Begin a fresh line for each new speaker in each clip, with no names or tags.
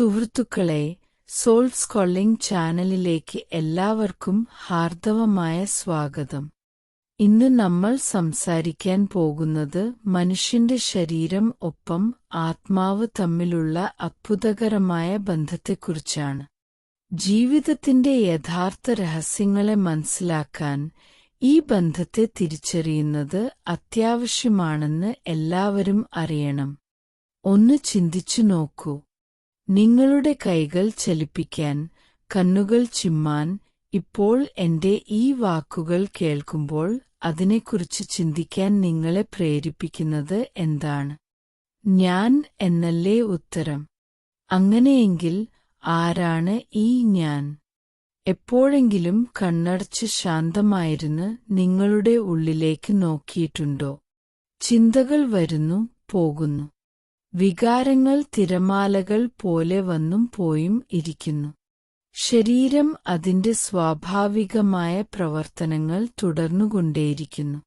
സുഹൃത്തുക്കളെ സോൾ സ്കോളിംഗ് ചാനലിലേക്ക് എല്ലാവർക്കും ഹാർദവമായ സ്വാഗതം. ഇന്ന് നമ്മൾ സംസാരിക്കാൻ പോകുന്നത് മനുഷ്യന്റെ ശരീരം ഒപ്പം ആത്മാവ് തമ്മിലുള്ള അത്ഭുതകരമായ ബന്ധത്തെക്കുറിച്ചാണ്. ജീവിതത്തിന്റെ യഥാർത്ഥ രഹസ്യങ്ങളെ മനസ്സിലാക്കാൻ ഈ ബന്ധത്തെ തിരിച്ചറിയുന്നത് അത്യാവശ്യമാണെന്ന് എല്ലാവരും അറിയണം. ഒന്ന് ചിന്തിച്ചു നോക്കൂ. നിങ്ങളുടെ കൈകൾ ചലിപ്പിക്കാൻ കണ്ണുകൾ ചിമ്മാൻ ഇപ്പോൾ എന്റെ ഈ വാക്കുകൾ കേൾക്കുമ്പോൾ അതിനെക്കുറിച്ച് ചിന്തിക്കാൻ നിങ്ങളെ പ്രേരിപ്പിക്കുന്നത് എന്താണ്? ഞാൻ എന്നല്ലേ ഉത്തരം? അങ്ങനെയെങ്കിൽ ആരാണ് ഈ ഞാൻ? എപ്പോഴെങ്കിലും കണ്ണടച്ച് ശാന്തമായിരുന്ന് നിങ്ങളുടെ ഉള്ളിലേക്ക് നോക്കിയിട്ടുണ്ടോ? ചിന്തകൾ വരുന്നു പോകുന്നു. വികാരങ്ങൾ തിരമാലകൾ പോലെ വന്നും പോയും ഇരിക്കുന്നു. ശരീരം അതിന്റെ സ്വാഭാവികമായ പ്രവർത്തനങ്ങൾ തുടർന്നുകൊണ്ടേയിരിക്കുന്നു.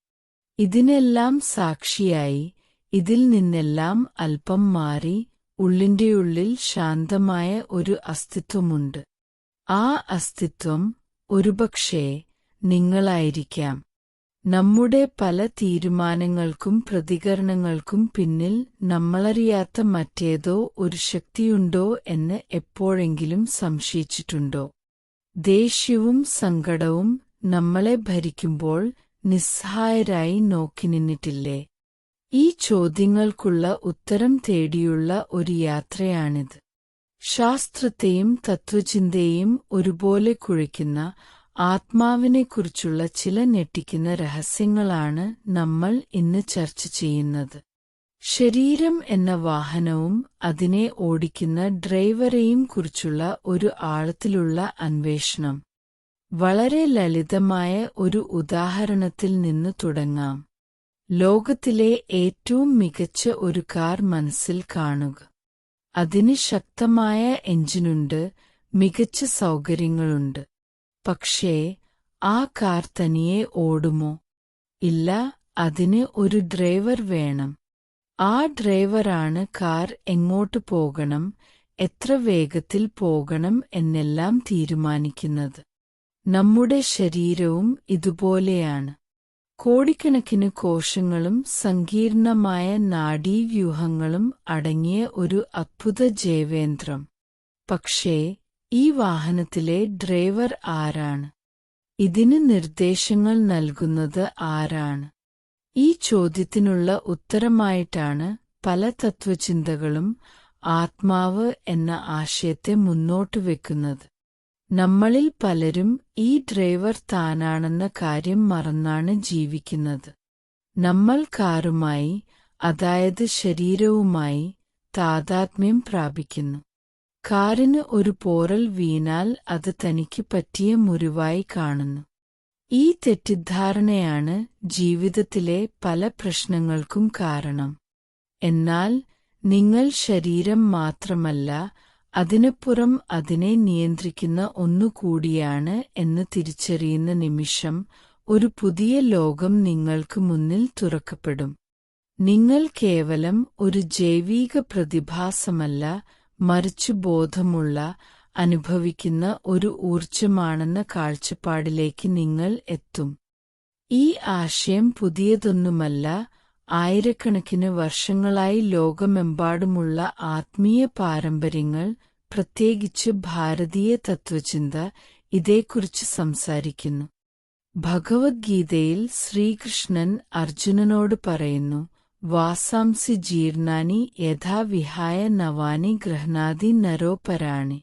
ഇതിനെല്ലാം സാക്ഷിയായി ഇതിൽ നിന്നെല്ലാം അല്പം മാറി ഉള്ളിന്റെയുള്ളിൽ ശാന്തമായ ഒരു അസ്തിത്വമുണ്ട്. ആ അസ്തിത്വം ഒരുപക്ഷേ നിങ്ങളായിരിക്കാം. നമ്മുടെ പല തീരുമാനങ്ങൾക്കും പ്രതികരണങ്ങൾക്കും പിന്നിൽ നമ്മളറിയാത്ത മറ്റേതോ ഒരു ശക്തിയുണ്ടോ എന്ന് എപ്പോഴെങ്കിലും സംശയിച്ചിട്ടുണ്ടോ? ദേഷ്യവും സങ്കടവും നമ്മളെ ഭരിക്കുമ്പോൾ നിസ്സഹായരായി നോക്കി നിന്നിട്ടില്ലേ? ഈ ചോദ്യങ്ങൾക്കുള്ള ഉത്തരം തേടിയുള്ള ഒരു യാത്രയാണിത്. ശാസ്ത്രത്തെയും തത്വചിന്തയെയും ഒരുപോലെ കുഴിക്കുന്ന ആത്മാവിനെക്കുറിച്ചുള്ള ചില ഞെട്ടിക്കുന്ന രഹസ്യങ്ങളാണ് നമ്മൾ ഇന്ന് ചർച്ച ചെയ്യുന്നത്. ശരീരം എന്ന വാഹനവും അതിനെ ഓടിക്കുന്ന ഡ്രൈവറെയും കുറിച്ചുള്ള ഒരു ആഴത്തിലുള്ള അന്വേഷണം. വളരെ ലളിതമായ ഒരു ഉദാഹരണത്തിൽ നിന്ന് തുടങ്ങാം. ലോകത്തിലെ ഏറ്റവും മികച്ച ഒരു കാർ മനസ്സിൽ കാണുക. അതിന് ശക്തമായ എഞ്ചിനുണ്ട് മികച്ച സൗകര്യങ്ങളുണ്ട്. പക്ഷേ ആ കാർ തനിയെ ഓടുമോ? ഇല്ല അതിന് ഒരു ഡ്രൈവർ വേണം. ആ ഡ്രൈവറാണ് കാർ എങ്ങോട്ട് പോകണം എത്ര വേഗത്തിൽ പോകണം എന്നെല്ലാം തീരുമാനിക്കുന്നത്. നമ്മുടെ ശരീരവും ഇതുപോലെയാണ്. കോടിക്കണക്കിന് കോശങ്ങളും സങ്കീർണമായ നാഡീവ്യൂഹങ്ങളും അടങ്ങിയ ഒരു അത്ഭുത ജൈവേന്ദ്രം. പക്ഷേ ഈ വാഹനത്തിലെ ഡ്രൈവർ ആരാണ്? ഇതിന് നിർദ്ദേശങ്ങൾ നൽകുന്നത് ആരാണ്? ഈ ചോദ്യത്തിനുള്ള ഉത്തരമായിട്ടാണ് പല തത്വചിന്തകളും ആത്മാവ് എന്ന ആശയത്തെ മുന്നോട്ട് വെക്കുന്നത്. നമ്മളിൽ പലരും ഈ ഡ്രൈവർ താനാണെന്ന കാര്യം മറന്നാണ് ജീവിക്കുന്നത്. നമ്മൾ കാറുമായി അതായത് ശരീരവുമായി താതാത്മ്യം പ്രാപിക്കുന്നു. കാറിന് ഒരു പോറൽ വീണാൽ അത് തനിക്ക് പറ്റിയ മുറിവായി കാണുന്നു. ഈ തെറ്റിദ്ധാരണയാണ് ജീവിതത്തിലെ പല പ്രശ്നങ്ങൾക്കും കാരണം. എന്നാൽ നിങ്ങൾ ശരീരം മാത്രമല്ല അതിനപ്പുറം അതിനെ നിയന്ത്രിക്കുന്ന ഒന്നുകൂടിയാണ് എന്ന് തിരിച്ചറിയുന്ന നിമിഷം ഒരു പുതിയ ലോകം നിങ്ങൾക്ക് മുന്നിൽ തുറക്കപ്പെടും. നിങ്ങൾ കേവലം ഒരു ജൈവിക പ്രതിഭാസമല്ല മറിച്ചു ബോധമുള്ള അനുഭവിക്കുന്ന ഒരു ഊർജമാണെന്ന കാഴ്ചപ്പാടിലേക്ക് നിങ്ങൾ എത്തും. ഈ ആശയം പുതിയതൊന്നുമല്ല ആയിരക്കണക്കിന് വർഷങ്ങളായി ലോകമെമ്പാടുമുള്ള ആത്മീയ പാരമ്പര്യങ്ങൾ പ്രത്യേകിച്ച് ഭാരതീയ തത്വചിന്ത ഇതേക്കുറിച്ച് സംസാരിക്കുന്നു. ഭഗവത്ഗീതയിൽ ശ്രീകൃഷ്ണൻ അർജുനനോട് പറയുന്നു വാസാംസി ജീർണാനി യഥാ വിഹായ നവാനി ഗ്രഹനാദി നരോപരാണി.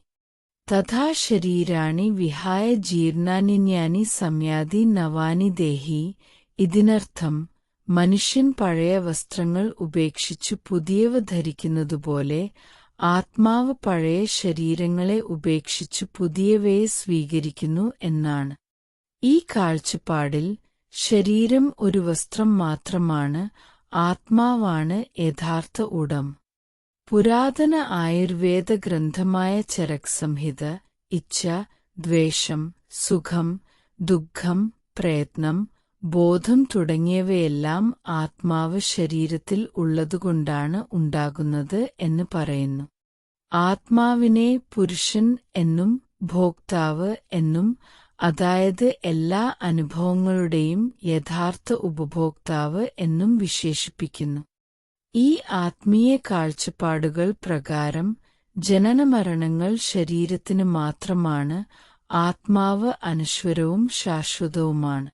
തഥാ ശരീരാണി വിഹായ ജീർണാനിന്യാനി സംയാദി നവാനി ദേഹി. ഇതിനർത്ഥം മനുഷ്യൻ പഴയ വസ്ത്രങ്ങൾ ഉപേക്ഷിച്ചു പുതിയവ ധരിക്കുന്നതുപോലെ ആത്മാവ് പഴയ ശരീരങ്ങളെ ഉപേക്ഷിച്ചു പുതിയവയെ സ്വീകരിക്കുന്നു എന്നാണ്. ഈ കാഴ്ചപ്പാടിൽ ശരീരം ഒരു വസ്ത്രം മാത്രമാണ് ആത്മാവാണ് യഥാർത്ഥ ഉടം. പുരാതന ആയുർവേദ ഗ്രന്ഥമായ ചരക് സംഹിത ഇച്ഛ ദ്വേഷം സുഖം ദുഃഖം പ്രയത്നം ബോധം തുടങ്ങിയവയെല്ലാം ആത്മാവ് ശരീരത്തിൽ ഉള്ളതുകൊണ്ടാണ് ഉണ്ടാകുന്നത് എന്ന് പറയുന്നു. ആത്മാവിനെ പുരുഷൻ എന്നും ഭോക്താവ് എന്നും അതായത് എല്ലാ അനുഭവങ്ങളുടെയും യഥാർത്ഥ ഉപഭോക്താവ് എന്നും വിശേഷിപ്പിക്കുന്നു. ഈ ആത്മീയ കാഴ്ചപ്പാടുകൾ പ്രകാരം ജനനമരണങ്ങൾ ശരീരത്തിന് മാത്രമാണ് ആത്മാവ് അനശ്വരവും ശാശ്വതവുമാണ്.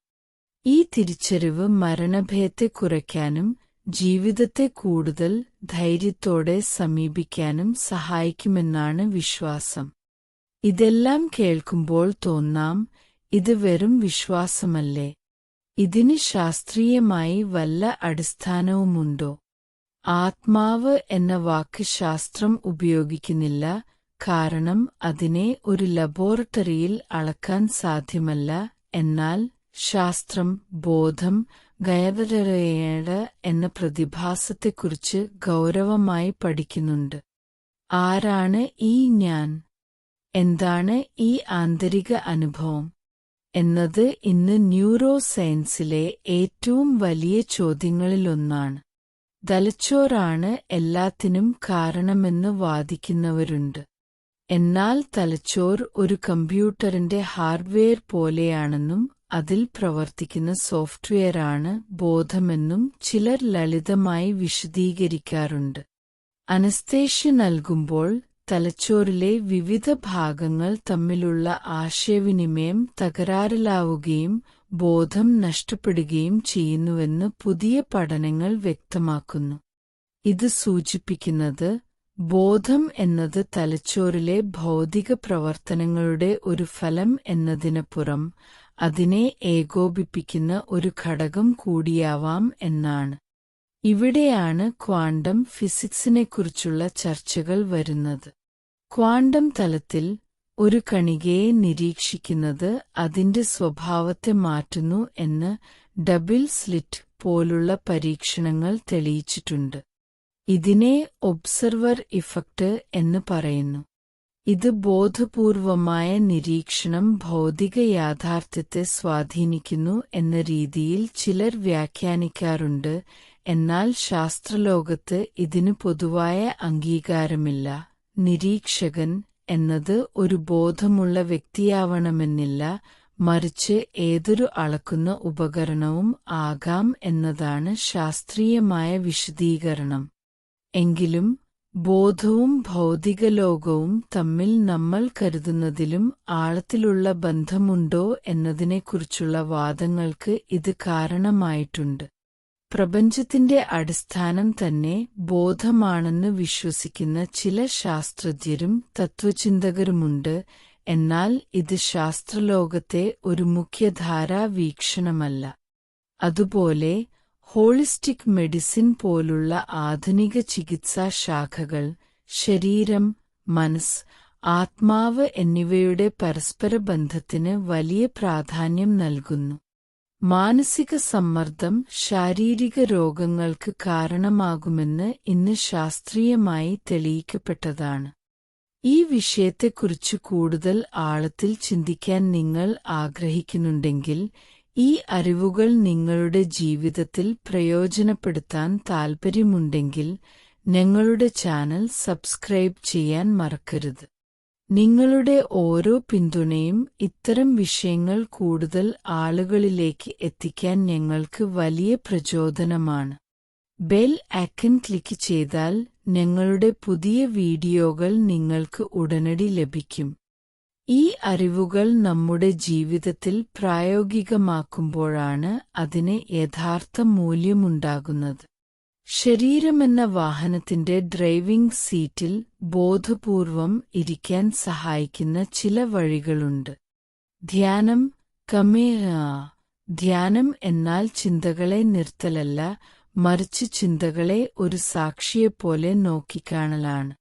ഈ തിരിച്ചറിവ് മരണഭയത്തെ കുറയ്ക്കാനും ജീവിതത്തെ കൂടുതൽ ധൈര്യത്തോടെ സമീപിക്കാനും സഹായിക്കുമെന്നാണ് വിശ്വാസം. ഇതെല്ലാം കേൾക്കുമ്പോൾ തോന്നാം ഇത് വെറും വിശ്വാസമല്ലേ? ഇതിന് ശാസ്ത്രീയമായി വല്ല അടിസ്ഥാനവുമുണ്ടോ? ആത്മാവ് എന്ന വാക്ക് ശാസ്ത്രം ഉപയോഗിക്കുന്നില്ല കാരണം അതിനെ ഒരു ലബോറട്ടറിയിൽ അളക്കാൻ സാധ്യമല്ല. എന്നാൽ ശാസ്ത്രം ബോധം ഗയവരയുടെ എന്ന പ്രതിഭാസത്തെക്കുറിച്ച് ഗൗരവമായി പഠിക്കുന്നുണ്ട്. ആരാണ് ഈ ഞാൻ? എന്താണ് ഈ ആന്തരിക അനുഭവം? എന്നത് ഇന്ന് ന്യൂറോ സയൻസിലെ ഏറ്റവും വലിയ ചോദ്യങ്ങളിലൊന്നാണ്. തലച്ചോറാണ് എല്ലാത്തിനും കാരണമെന്ന് വാദിക്കുന്നവരുണ്ട്. എന്നാൽ തലച്ചോർ ഒരു കമ്പ്യൂട്ടറിന്റെ ഹാർഡ്വെയർ പോലെയാണെന്നും അതിൽ പ്രവർത്തിക്കുന്ന സോഫ്റ്റ്വെയറാണ് ബോധമെന്നും ചിലർ ലളിതമായി വിശദീകരിക്കാറുണ്ട്. അനസ്തേഷ്യ നൽകുമ്പോൾ തലച്ചോറിലെ വിവിധ ഭാഗങ്ങൾ തമ്മിലുള്ള ആശയവിനിമയം തകരാറിലാവുകയും ബോധം നഷ്ടപ്പെടുകയും ചെയ്യുന്നുവെന്ന് പുതിയ പഠനങ്ങൾ വ്യക്തമാക്കുന്നു. ഇത് സൂചിപ്പിക്കുന്നത് ബോധം എന്നത് തലച്ചോറിലെ ഭൗതിക പ്രവർത്തനങ്ങളുടെ ഒരു ഫലം എന്നതിനപ്പുറം അതിനെ ഏകോപിപ്പിക്കുന്ന ഒരു ഘടകം കൂടിയാവാം എന്നാണ്. ഇവിടെയാണ് ക്വാണ്ടം ഫിസിക്സിനെക്കുറിച്ചുള്ള ചർച്ചകൾ വരുന്നത്. ക്വാണ്ടം തലത്തിൽ ഒരു കണികയെ നിരീക്ഷിക്കുന്നത് അതിന്റെ സ്വഭാവത്തെ മാറ്റുന്നു എന്ന് ഡബിൾ സ്ലിറ്റ് പോലുള്ള പരീക്ഷണങ്ങൾ തെളിയിച്ചിട്ടുണ്ട്. ഇതിനെ ഒബ്സർവർ ഇഫക്റ്റ് എന്ന് പറയുന്നു. ഇത് ബോധപൂർവമായ നിരീക്ഷണം ഭൗതിക യാഥാർത്ഥ്യത്തെ സ്വാധീനിക്കുന്നു എന്ന രീതിയിൽ ചിലർ വ്യാഖ്യാനിക്കാറുണ്ട് എന്നാൽ ശാസ്ത്രലോകത്ത് ഇതിന് പൊതുവായ അംഗീകാരമില്ല. നിരീക്ഷകൻ എന്നത് ഒരു ബോധമുള്ള വ്യക്തിയാവണമെന്നില്ല മറിച്ച് ഏതൊരു അളക്കുന്ന ഉപകരണവും ആകാം എന്നതാണ് ശാസ്ത്രീയമായ വിശദീകരണം. എങ്കിലും ബോധവും ഭൗതിക ലോകവും തമ്മിൽ നമ്മൾ കരുതുന്നതിലും ആഴത്തിലുള്ള ബന്ധമുണ്ടോ എന്നതിനെക്കുറിച്ചുള്ള വാദങ്ങൾക്ക് ഇത് കാരണമായിട്ടുണ്ട്. പ്രപഞ്ചത്തിന്റെ അടിസ്ഥാനം തന്നെ ബോധമാണെന്ന് വിശ്വസിക്കുന്ന ചില ശാസ്ത്രജ്ഞരും തത്വചിന്തകരുമുണ്ട് എന്നാൽ ഇത് ശാസ്ത്രലോകത്തെ ഒരു മുഖ്യധാരാ വീക്ഷണമല്ല. അതുപോലെ ഹോളിസ്റ്റിക് മെഡിസിൻ പോലുള്ള ആധുനിക ചികിത്സാ ശാഖകൾ ശരീരം മനസ് ആത്മാവ് എന്നിവയുടെ പരസ്പര ബന്ധത്തിന് വലിയ പ്രാധാന്യം നൽകുന്നു. മാനസിക സമ്മർദ്ദം ശാരീരിക രോഗങ്ങൾക്ക് കാരണമാകുമെന്ന് ഇന്ന് ശാസ്ത്രീയമായി തെളിയിക്കപ്പെട്ടതാണ്. ഈ വിഷയത്തെക്കുറിച്ച് കൂടുതൽ ആഴത്തിൽ ചിന്തിക്കാൻ നിങ്ങൾ ആഗ്രഹിക്കുന്നുണ്ടെങ്കിൽ ഈ അറിവുകൾ നിങ്ങളുടെ ജീവിതത്തിൽ പ്രയോജനപ്പെടുത്താൻ താൽപ്പര്യമുണ്ടെങ്കിൽ ഞങ്ങളുടെ ചാനൽ സബ്സ്ക്രൈബ് ചെയ്യാൻ മറക്കരുത്. നിങ്ങളുടെ ഓരോ പിന്തുണയും ഇത്തരം വിഷയങ്ങൾ കൂടുതൽ ആളുകളിലേക്ക് എത്തിക്കാൻ ഞങ്ങൾക്ക് വലിയ പ്രചോദനമാണ്. ബെൽ ആക്കൻ ക്ലിക്ക് ചെയ്താൽ ഞങ്ങളുടെ പുതിയ വീഡിയോകൾ നിങ്ങൾക്ക് ഉടനടി ലഭിക്കും. ഈ അറിവുകൾ നമ്മുടെ ജീവിതത്തിൽ പ്രായോഗികമാക്കുമ്പോഴാണ് അതിന് യഥാർത്ഥ മൂല്യമുണ്ടാകുന്നത്. ശരീരമെന്ന വാഹനത്തിന്റെ ഡ്രൈവിംഗ് സീറ്റിൽ ബോധപൂർവം ഇരിക്കാൻ സഹായിക്കുന്ന ചില വഴികളുണ്ട്. ധ്യാനം കമേ ധ്യാനം എന്നാൽ ചിന്തകളെ നിർത്തലല്ല മറിച്ച് ചിന്തകളെ ഒരു സാക്ഷിയെപ്പോലെ നോക്കിക്കാണലാണ്.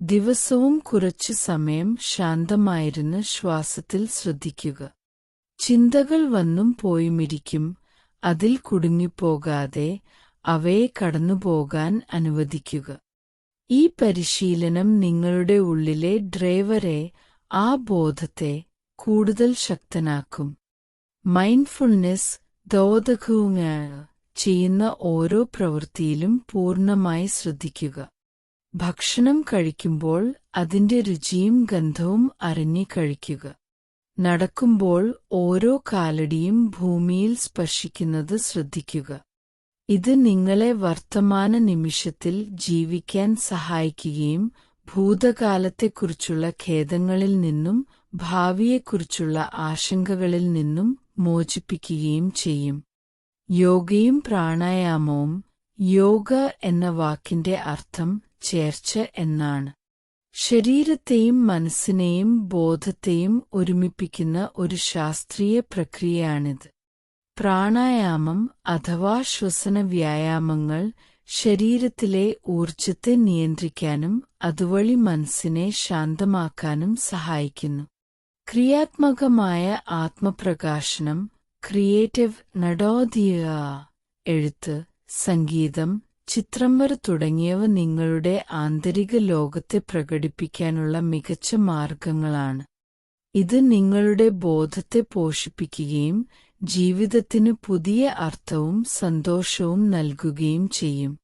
ദിവസവും കുറച്ചു സമയം ശാന്തമായിരുന്ന് ശ്വാസത്തിൽ ശ്രദ്ധിക്കുക. ചിന്തകൾ വന്നും പോയുമിരിക്കും അതിൽ കുടുങ്ങിപ്പോകാതെ അവയെ കടന്നുപോകാൻ അനുവദിക്കുക. ഈ പരിശീലനം നിങ്ങളുടെ ഉള്ളിലെ ഡ്രൈവറെ ആ ബോധത്തെ കൂടുതൽ ശക്തനാക്കും. മൈൻഡ്ഫുൾനെസ് ദോതകവുങ്ങ ചെയ്യുന്ന ഓരോ പ്രവൃത്തിയിലും പൂർണമായി ശ്രദ്ധിക്കുക. ഭക്ഷണം കഴിക്കുമ്പോൾ അതിന്റെ രുചിയും ഗന്ധവും അറിഞ്ഞു കഴിക്കുക. നടക്കുമ്പോൾ ഓരോ കാലടിയും ഭൂമിയിൽ സ്പർശിക്കുന്നത് ശ്രദ്ധിക്കുക. ഇത് നിങ്ങളെ വർത്തമാന നിമിഷത്തിൽ ജീവിക്കാൻ സഹായിക്കുകയും ഭൂതകാലത്തെക്കുറിച്ചുള്ള ഖേദങ്ങളിൽ നിന്നും ഭാവിയെക്കുറിച്ചുള്ള ആശങ്കകളിൽ നിന്നും മോചിപ്പിക്കുകയും ചെയ്യും. യോഗയും പ്രാണായാമവും യോഗ എന്ന വാക്കിന്റെ അർത്ഥം ചേർച്ച എന്നാണ്. ശരീരത്തെയും മനസ്സിനെയും ബോധത്തെയും ഒരുമിപ്പിക്കുന്ന ഒരു ശാസ്ത്രീയ പ്രക്രിയയാണിത്. പ്രാണായാമം അഥവാ ശ്വസന വ്യായാമങ്ങൾ ശരീരത്തിലെ ഊർജത്തെ നിയന്ത്രിക്കാനും അതുവഴി മനസ്സിനെ ശാന്തമാക്കാനും സഹായിക്കുന്നു. ക്രിയാത്മകമായ ആത്മപ്രകാശനം ക്രിയേറ്റീവ് നടോധിയ എഴുത്ത് സംഗീതം ചിത്രം വര തുടങ്ങിയവ നിങ്ങളുടെ ആന്തരിക ലോകത്തെ പ്രകടിപ്പിക്കാനുള്ള മികച്ച മാർഗങ്ങളാണ്. ഇത് നിങ്ങളുടെ ബോധത്തെ പോഷിപ്പിക്കുകയും ജീവിതത്തിന് പുതിയ അർത്ഥവും സന്തോഷവും നൽകുകയും ചെയ്യും.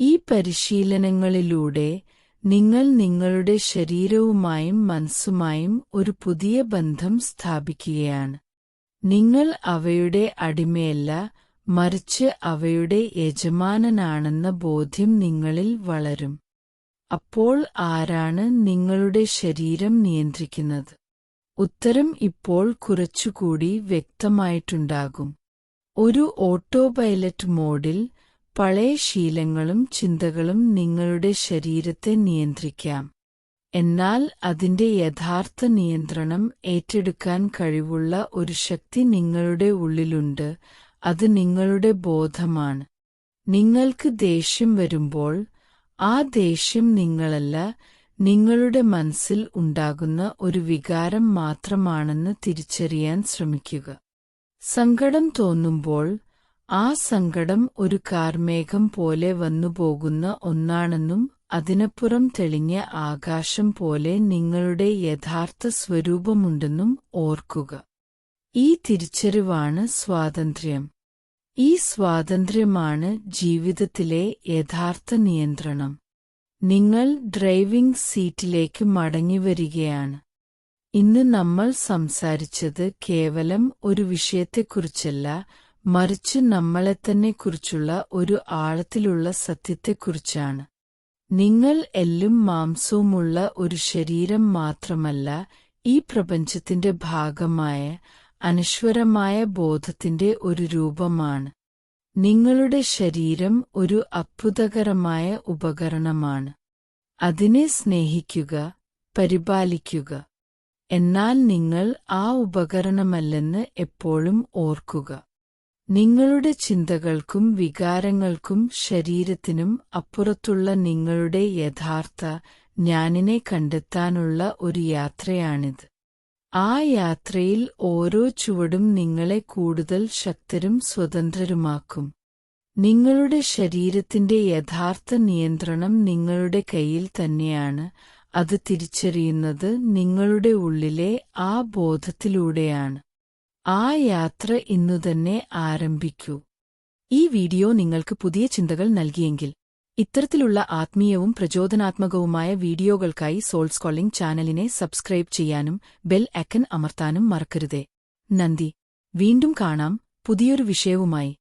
ഈ പരിശീലനങ്ങളിലൂടെ നിങ്ങൾ നിങ്ങളുടെ ശരീരവുമായും മനസ്സുമായും ഒരു പുതിയ ബന്ധം സ്ഥാപിക്കുകയാണ്. നിങ്ങൾ അവയുടെ അടിമയല്ല മറിച്ച് അവയുടെ യജമാനനാണെന്ന ബോധ്യം നിങ്ങളിൽ വളരും. അപ്പോൾ ആരാണ് നിങ്ങളുടെ ശരീരം നിയന്ത്രിക്കുന്നത്? ഉത്തരം ഇപ്പോൾ കുറച്ചുകൂടി വ്യക്തമായിട്ടുണ്ടാകും. ഒരു ഓട്ടോ പൈലറ്റ് മോഡിൽ പഴയ ശീലങ്ങളും ചിന്തകളും നിങ്ങളുടെ ശരീരത്തെ നിയന്ത്രിക്കാം. എന്നാൽ അതിന്റെ യഥാർത്ഥ നിയന്ത്രണം ഏറ്റെടുക്കാൻ കഴിവുള്ള ഒരു ശക്തി നിങ്ങളുടെ ഉള്ളിലുണ്ട്. അത് നിങ്ങളുടെ ബോധമാണ്. നിങ്ങൾക്ക് ദേഷ്യം വരുമ്പോൾ ആ ദേഷ്യം നിങ്ങളല്ല നിങ്ങളുടെ മനസ്സിൽ ഉണ്ടാകുന്ന ഒരു വികാരം മാത്രമാണെന്ന് തിരിച്ചറിയാൻ ശ്രമിക്കുക. സങ്കടം തോന്നുമ്പോൾ ആ സങ്കടം ഒരു കാർമേഘം പോലെ വന്നുപോകുന്ന ഒന്നാണെന്നും അതിനപ്പുറം തെളിഞ്ഞ ആകാശം പോലെ നിങ്ങളുടെ യഥാർത്ഥ സ്വരൂപമുണ്ടെന്നും ഓർക്കുക. ഈ തിരിച്ചറിവാണ് സ്വാതന്ത്ര്യം. ഈ സ്വാതന്ത്ര്യമാണ് ജീവിതത്തിലെ യഥാർത്ഥ നിയന്ത്രണം. നിങ്ങൾ ഡ്രൈവിംഗ് സീറ്റിലേക്ക് മടങ്ങിവരികയാണ്. ഇന്ന് നമ്മൾ സംസാരിച്ചത് കേവലം ഒരു വിഷയത്തെക്കുറിച്ചല്ല മറിച്ച് നമ്മളെ നമ്മളെത്തന്നെക്കുറിച്ചുള്ള ഒരു ആഴത്തിലുള്ള സത്യത്തെക്കുറിച്ചാണ്. നിങ്ങൾ എല്ലും മാംസവുമുള്ള ഒരു ശരീരം മാത്രമല്ല ഈ പ്രപഞ്ചത്തിന്റെ ഭാഗമായ അനശ്വരമായ ബോധത്തിന്റെ ഒരു രൂപമാണ്. നിങ്ങളുടെ ശരീരം ഒരു അത്ഭുതകരമായ ഉപകരണമാണ്. അതിനെ സ്നേഹിക്കുക പരിപാലിക്കുക. എന്നാൽ നിങ്ങൾ ആ ഉപകരണമല്ലെന്ന് എപ്പോഴും ഓർക്കുക. നിങ്ങളുടെ ചിന്തകൾക്കും വികാരങ്ങൾക്കും ശരീരത്തിനും അപ്പുറത്തുള്ള നിങ്ങളുടെ യഥാർത്ഥ ഞാനിനെ കണ്ടെത്താനുള്ള ഒരു യാത്രയാണിത്. ആ യാത്രയിൽ ഓരോ ചുവടും നിങ്ങളെ കൂടുതൽ ശക്തരും സ്വതന്ത്രരുമാക്കും. നിങ്ങളുടെ ശരീരത്തിന്റെ യഥാർത്ഥ നിയന്ത്രണം നിങ്ങളുടെ കയ്യിൽ തന്നെയാണ്. അത് തിരിച്ചറിയുന്നത് നിങ്ങളുടെ ഉള്ളിലെ ആ ബോധത്തിലൂടെയാണ്. ആ യാത്ര ഇന്നുതന്നെ ആരംഭിക്കൂ.
ഈ വീഡിയോ നിങ്ങൾക്ക് പുതിയ ചിന്തകൾ നൽകിയെങ്കിൽ ഇത്തരത്തിലുള്ള ആത്മീയവും പ്രചോദനാത്മകവുമായ വീഡിയോകൾക്കായി സോൾസ് കോളിംഗ് ചാനലിനെ സബ്സ്ക്രൈബ് ചെയ്യാനും ബെൽ ഐക്കൺ അമർത്താനും മറക്കരുതേ. നന്ദി. വീണ്ടും കാണാം പുതിയൊരു വിഷയവുമായി.